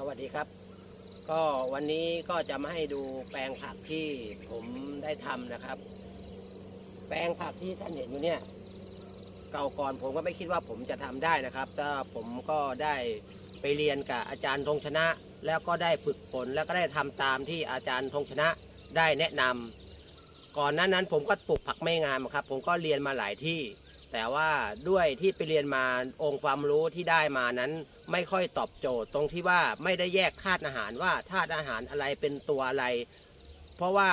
สวัสดีครับ ก็วันนี้ก็จะมาให้ดูแปลงผักที่ผมได้ทำนะครับ แปลงผักที่ท่านเห็นอยู่เนี่ยเก่าก่อนผมก็ไม่คิดว่าผมจะทำได้นะครับแต่ผมก็ได้ไปเรียนกับอาจารย์ธงชนะ แล้วก็ได้ฝึกฝนแล้วก็ได้ทำตามที่อาจารย์ธงชนะได้แนะนำก่อนหนั้นนั้นผมก็ปลูกผักไม่งามครับ ผมก็เรียนมาหลายที่ แต่ว่าด้วยที่ไปเรียนมาองค์ความรู้ที่ได้มานั้น ไม่ค่อยตอบโจทย์ตรงที่ว่าไม่ได้แยกธาตุอาหารว่าธาตุอาหารอะไรเป็นตัวอะไร เพราะว่า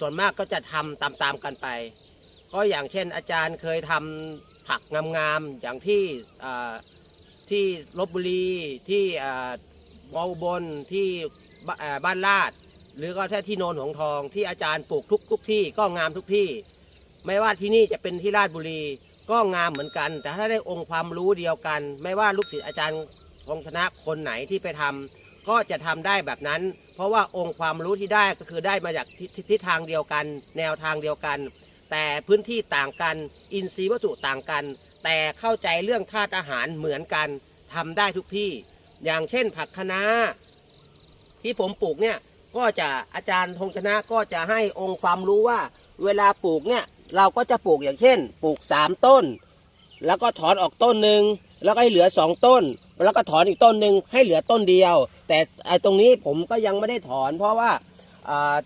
ส่วนมากก็จะทำตามๆกันไป ก็อย่างเช่นอาจารย์เคยทำผักงามๆอย่างที่ที่ลบบุรีที่อ่าบอุบลที่บ้านลาด หรือก็ถ้าที่โนนหงทอง ที่อาจารย์ปลูกทุกทุกที่ก็งามทุกที่ ไม่ว่าที่นี่จะเป็นที่ราชบุรี ก็งามเหมือนกัน แต่ถ้าได้องค์ความรู้เดียวกัน ไม่ว่าลูกศิษย์อาจารย์พงธนะคนไหนที่ไปทำก็จะทำได้แบบนั้น เพราะว่าองค์ความรู้ที่ได้ก็คือได้มาจากทิศทางเดียวกัน แนวทางเดียวกัน แต่พื้นที่ต่างกัน อินทรีย์วัตถุต่างกัน แต่เข้าใจเรื่องธาตุอาหารเหมือนกันทำได้ทุกที่ อย่างเช่นผักคะน้าที่ผมปลูกเนี่ยก็จะอาจารย์ธงชนะก็จะให้องค์ความรู้ว่า เวลาปลูกเนี่ย เราก็จะปลูกอย่างเช่น ปลูกสามต้น แล้วก็ถอนออกต้นหนึ่งแล้วก็ให้เหลือสองต้น แล้วก็ถอนอีกต้นหนึ่งให้เหลือต้นเดียว แต่ไอ้ตรงนี้ผมก็ยังไม่ได้ถอน เพราะว่าอ่า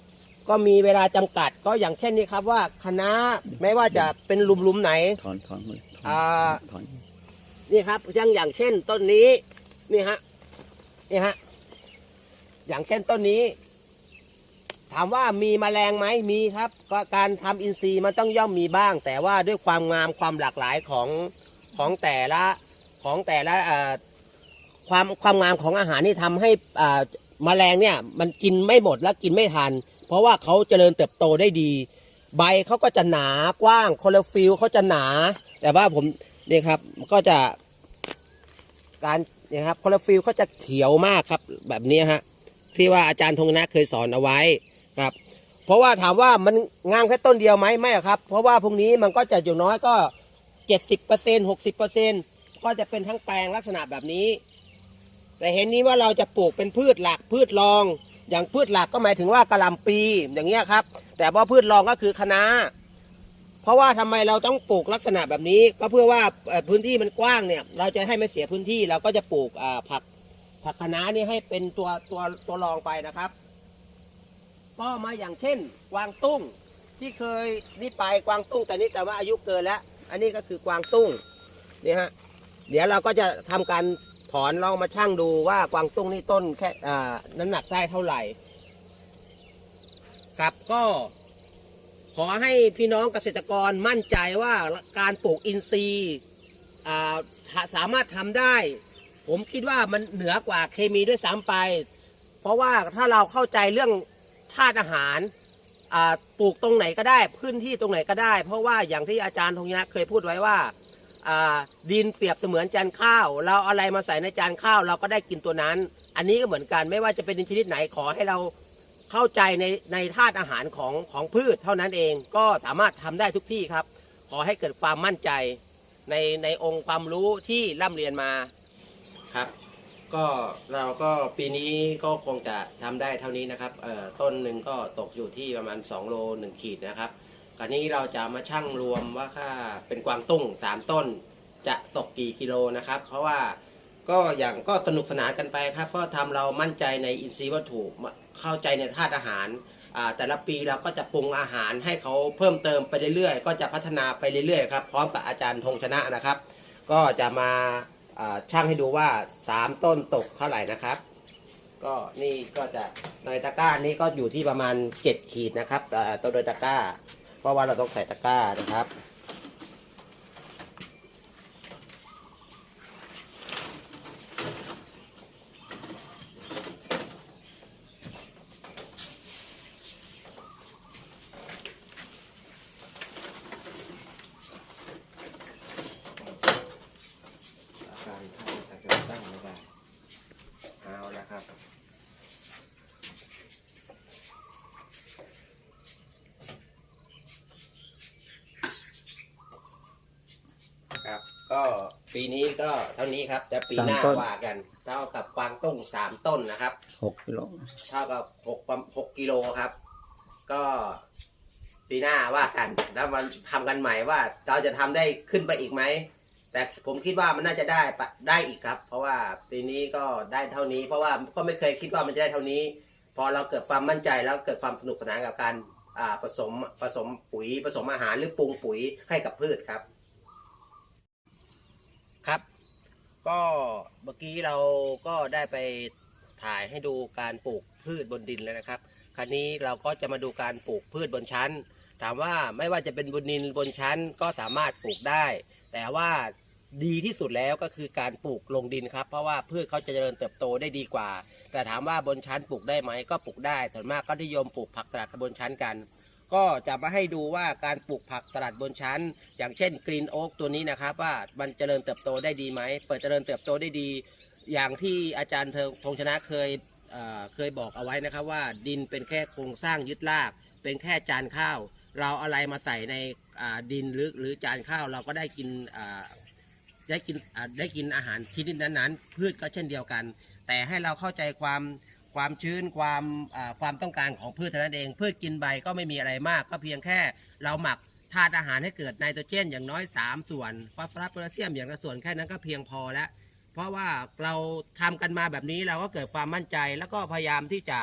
ก็มีเวลาจำกัดก็อย่างเช่นนี้ครับว่าคณะน้าไม่ว่าจะเป็นหลุมๆไหน ถอนถอนมาเลยถอนอ่าถอนนี่ครับอย่างอย่างเช่นต้นนี้นี่ฮะนี่ฮะอย่างเช่นต้นนี้ ถามว่ามีแมลงไหมมีครับก็การทำอินทรีย์มันต้องย่อมมีบ้าง แต่ว่าด้วยความงามความหลากหลายของของแต่ละของแต่ละความความงามของอาหารนี่ทำให้แมลงเนี่ยมันกินไม่หมดและกินไม่ทัน เพราะว่าเขาเจริญเติบโตได้ดี ใบเขาก็จะหนากว้างคลอโรฟิลเขาจะหนา แต่ว่าผมเนี่ยครับก็จะการนี่ครับคลอโรฟิลเขาจะเขียวมากครับแบบนี้ฮะที่ว่าอาจารย์ธงนะเคยสอนเอาไว้ ครับ เพราะว่าถามว่ามันงามแค่ต้นเดียวไหมไม่อะครับ เพราะว่าพวกนี้มันก็จะอยู่น้อยก็เจ็ดสิบเปอร์เซ็นหกสิบเปอร์เซ็นก็จะเป็นทั้งแปลงลักษณะแบบนี้ แต่เห็นนี้ว่าเราจะปลูกเป็นพืชหลักพืชรอง อย่างพืชหลักก็หมายถึงว่ากระลำปีอย่างเงี้ยครับ แต่ว่าพืชรองก็คือคะน้าเพราะว่าทำไมเราต้องปลูกลักษณะแบบนี้ ก็เพื่อว่าพื้นที่มันกว้างเนี่ย เราจะให้ไม่เสียพื้นที่เราก็จะปลูกผักผักคะน้านี่ให้เป็นตัวตัวตัวรองไปนะครับ ก็มาอย่างเช่น กวางตุ้งที่เคยนี่ไปกวางตุ้งแต่นี่แต่ว่าอายุเกินแล้ว อันนี้ก็คือกวางตุ้งนี่ฮะเดี๋ยวเราก็จะทำการถอนลองมาชั่งดูว่ากวางตุ้งนี่ต้นแค่น้ำหนักได้เท่าไหร่ครับก็ขอให้พี่น้องเกษตรกรมั่นใจว่าการปลูกอินทรีย์สามารถทำได้ ผมคิดว่ามันเหนือกว่าเคมีด้วยซ้ำไป เพราะว่าถ้าเราเข้าใจเรื่อง ธาตุอาหารปลูกตรงไหนก็ได้พื้นที่ตรงไหนก็ได้ เพราะว่าอย่างที่อาจารย์ทงยะเคยพูดไว้ว่าดินเปรียบเสมือนจานข้าว เราอะไรมาใส่ในจานข้าวเราก็ได้กินตัวนั้น อันนี้ก็เหมือนกันไม่ว่าจะเป็นดินชนิดไหนขอให้เราเข้าใจในในธาตุอาหารของของพืชเท่านั้นเองก็สามารถทำได้ทุกที่ครับ ขอให้เกิดความมั่นใจในในองค์ความรู้ที่ร่ำเรียนมาครับ ก็เราก็ปีนี้ก็คงจะทำได้เท่านี้นะครับเอ่อต้นหนึ่งก็ตกอยู่ที่ประมาณ 2 โล 1 ขีดนะครับคราวนี้เราจะมาชั่งรวมว่าค่าเป็นกวางตุ้ง 3 ต้น จะตกกี่กิโลนะครับ เพราะว่าก็อย่างก็สนุกสนานกันไปครับก็ทำเรามั่นใจในอินทรีย์วัตถุเข้าใจในธาตุอาหารอ่าแต่ละปีเราก็จะปรุงอาหารให้เขาเพิ่มเติมไปเรื่อยๆ ก็จะพัฒนาไปเรื่อยๆครับพร้อมกับอาจารย์ธงชนะนะครับ ก็จะมาอ่า ช่างให้ดูว่า 3 ต้นตกเท่าไหร่นะครับ ก็นี่ก็จะในตะกร้านี้ก็อยู่ที่ประมาณ 7 ขีดนะครับอ่าตัวโดยตะกร้า เพราะว่าเราต้องใส่ตะกร้านะครับ อาการท่านอาจจะตั้งไม่ได้เอาละครับ ครับ ก็ปีนี้ก็เท่านี้ครับแต่ปีหน้าสามต้น ว่ากัน เท่ากับกวางตุ้งสามต้นนะครับ หกกิโลเท่ากับหกประหกกิโลครับ ก็ปีหน้าว่ากันแล้วมันทำกันใหม่ว่าเราจะทำได้ขึ้นไปอีกไหม แต่ผมคิดว่ามันน่าจะได้ปะได้อีกครับ เพราะว่าปีนี้ก็ได้เท่านี้ เพราะว่าก็ไม่เคยคิดว่ามันจะได้เท่านี้ พอเราเกิดความมั่นใจแล้วเกิดความสนุกสนานกับการอ่าผสมผสมปุ๋ยผสมอาหารหรือปรุงปุ๋ยให้กับพืชครับ ครับ ก็เมื่อกี้เราก็ได้ไปถ่ายให้ดูการปลูกพืชบนดินแล้วนะครับ คราวนี้เราก็จะมาดูการปลูกพืชบนชั้น ถามว่าไม่ว่าจะเป็นบนดินบนชั้นก็สามารถปลูกได้ แต่ว่าดีที่สุดแล้วก็คือการปลูกลงดินครับ เพราะว่าพืชเขาจะเจริญเติบโตได้ดีกว่า แต่ถามว่าบนชั้นปลูกได้ไหมก็ปลูกได้ส่วนมากก็นิยมปลูกผักสลัดบนชั้นกัน ก็จะมาให้ดูว่าการปลูกผักสลัดบนชั้น อย่างเช่นกรีนโอ๊กตัวนี้นะครับ ว่ามันเจริญเติบโตได้ดีไหมเปิดเจริญเติบโตได้ดี อย่างที่อาจารย์เธอธงชนะเคยเเคยบอกเอาไว้นะครับว่าดินเป็นแค่โครงสร้างยึดราก เป็นแค่จานข้าว เราอะไรมาใส่ในดินหรือหรือจานข้าวเราก็ได้กินได้กินอาได้กินอาหารชนิดนั้นๆพืชก็เช่นเดียวกัน แต่ให้เราเข้าใจความ ความชื้นความความต้องการของพืชเท่านั้นเองพืชกินใบก็ไม่มีอะไรมาก ก็เพียงแค่เราหมักธาตุอาหารให้เกิดไนโตรเจนอย่างน้อย 3 ส่วนฟอสฟอรัสโพแทสเซียมอย่างละส่วนแค่นั้นก็เพียงพอแล้ว เพราะว่าเราทำกันมาแบบนี้เราก็เกิดความมั่นใจ แล้วก็พยายามที่จะ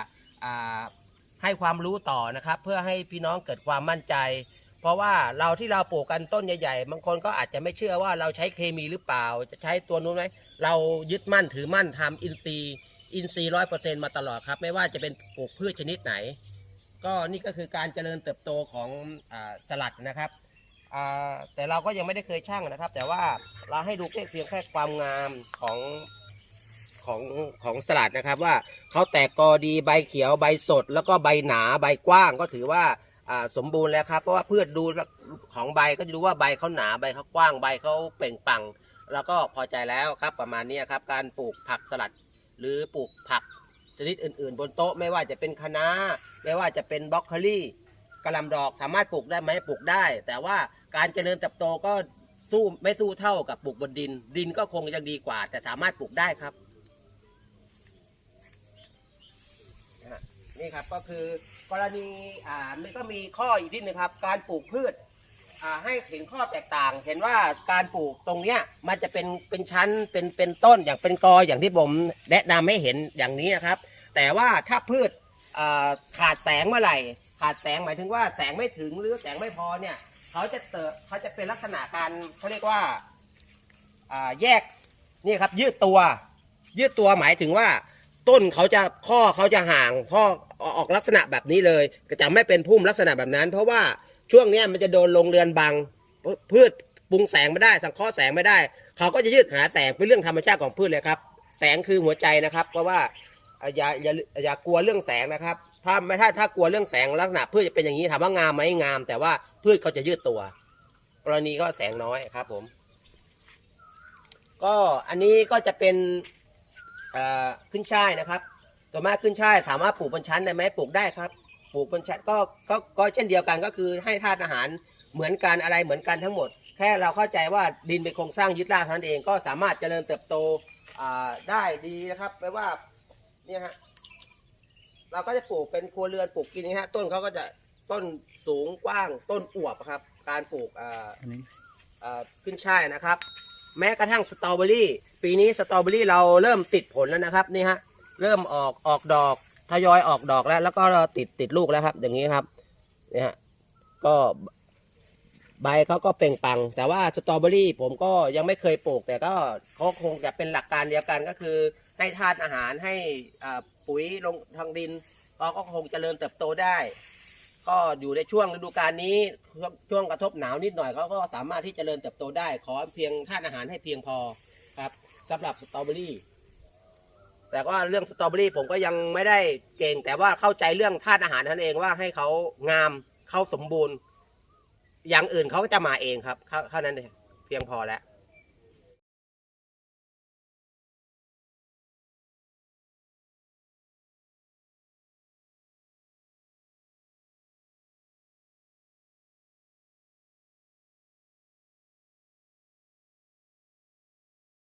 ให้ความรู้ต่อนะครับ เพื่อให้พี่น้องเกิดความมั่นใจ เพราะว่าเราที่เราปลูกกันต้นใหญ่ๆบางคนก็อาจจะไม่เชื่อว่าเราใช้เคมีหรือเปล่า จะใช้ตัวนู้นไหมเรายึดมั่นถือมั่นทำอินทรีย์ อินทรีย์ร้อยเปอร์เซ็นต์มาตลอดครับ ไม่ว่าจะเป็นปลูกพืชชนิดไหน ก็นี่ก็คือการเจริญเติบโตของอาสลัดนะครับอ่าแต่เราก็ยังไม่ได้เคยช่างนะครับ แต่ว่าเราให้ดูแค่เพียงแค่ความงามของของของสลัดนะครับว่าเขาแตกกอดีใบเขียวใบสด แล้วก็ใบหนาใบกว้างก็ถือว่าอ่าสมบูรณ์แล้วครับ เพราะว่าพืชดูของใบก็จะดูว่าใบเขาหนาใบเขากว้างใบเขาเปล่งปลังแล้วก็พอใจแล้วครับประมาณนี้ครับการปลูกผักสลัด หรือปลูกผักชนิดอื่นๆ บนโต๊ะไม่ว่าจะเป็นคะน้าไม่ว่าจะเป็นบล็อกโคลี่กระลำดอกสามารถปลูกได้ไหมปลูกได้ แต่ว่าการเจริญเติบโตก็สู้ไม่สู้เท่ากับปลูกบนดิน ดินก็คงยังดีกว่า แต่สามารถปลูกได้ครับนี่ครับก็คือกรณีอ่ามันก็มีข้ออีกนิดนึงครับ การปลูกพืช อ่าให้เห็นข้อแตกต่าง เห็นว่าการปลูกตรงเนี้ยมันจะเป็นเป็นชั้นเป็นเป็นต้นอย่างเป็นกออย่างที่ผมแนะนำให้เห็นอย่างนี้นะครับ แต่ว่าถ้าพืชอ่าขาดแสงเมื่อไหร่ ขาดแสงหมายถึงว่าแสงไม่ถึงหรือแสงไม่พอเนี่ย เขาจะเติบเขาจะเป็นลักษณะการเขาเรียกว่าอ่าแยกนี่ครับยืดตัว ยืดตัวหมายถึงว่า ต้นเขาจะข้อเขาจะห่างข้อออกลักษณะแบบนี้เลยก็จะไม่เป็นพุ่มลักษณะแบบนั้น เพราะว่า ช่วงเนี้ยมันจะโดนลงเรือนบังพืชปรุงแสงไม่ได้ สังเคราะห์แสงไม่ได้ เขาก็จะยืดหาแสงเป็นเรื่องธรรมชาติของพืชเลยครับ แสงคือหัวใจนะครับ เพราะว่าอย่าอย่าอย่ากลัวเรื่องแสงนะครับ ถ้าไม่ถ้าถ้ากลัวเรื่องแสงลักษณะพืชจะเป็นอย่างนี้ถามว่างามไหมงาม แต่ว่าพืชเขาจะยืดตัว กรณีก็แสงน้อยครับ ผม ก็อันนี้ก็จะเป็นขึ้นช่ายนะครับตัวมากขึ้นช่ายสามารถปลูกบนชั้นได้ไหมปลูกได้ครับ ลูกบนชั้นก็ก็ก็เช่นเดียวกันก็คือให้ธาตุอาหารเหมือนกันอะไรเหมือนกันทั้งหมด แค่เราเข้าใจว่าดินเป็นโครงสร้างยึดรากเท่านั้นเองก็สามารถเจริญเติบโตอ่าได้ดีนะครับแปลว่าเนี่ยฮะเราก็จะปลูกเป็นครัวเรือนปลูกกินนี่ฮะต้นเขาก็จะต้นสูงกว้างต้นอวบครับ การปลูกอ่าอันนี้เอ่อขึ้นช่ายนะครับ แม้กระทั่งสตรอเบอรี่ ปีนี้สตรอเบอรี่เราเริ่มติดผลแล้วนะครับนี่ฮะเริ่มออกออกดอก ทยอยออกดอกแล้ว แล้วก็ติดติดลูกแล้วครับ อย่างนี้ครับนี่ฮะก็ใบเขาก็เปล่งปัง แต่ว่าสตรอเบอรี่ผมก็ยังไม่เคยปลูก แต่ก็เขาคงจะเป็นหลักการเดียวกันก็คือ ให้ธาตุอาหารให้อ่าปุ๋ยลงทางดินเขาก็คงเจริญเติบโตได้ ก็อยู่ในช่วงฤดูกาลนี้ช่วงช่วงกระทบหนาวนิดหน่อยเขาก็สามารถที่จเจริญเติบโตได้ ขอเพียงธาตุอาหารให้เพียงพอครับสำหรับสตรอเบอรี่ แต่ว่าเรื่องสตรอเบอรี่ผมก็ยังไม่ได้เก่ง แต่ว่าเข้าใจเรื่องธาตุอาหารนั่นเองว่าให้เขางามเข้าสมบูรณ์ อย่างอื่นเขาก็จะมาเองครับเท่าเท่านั้นเองเพียงพอแล้ว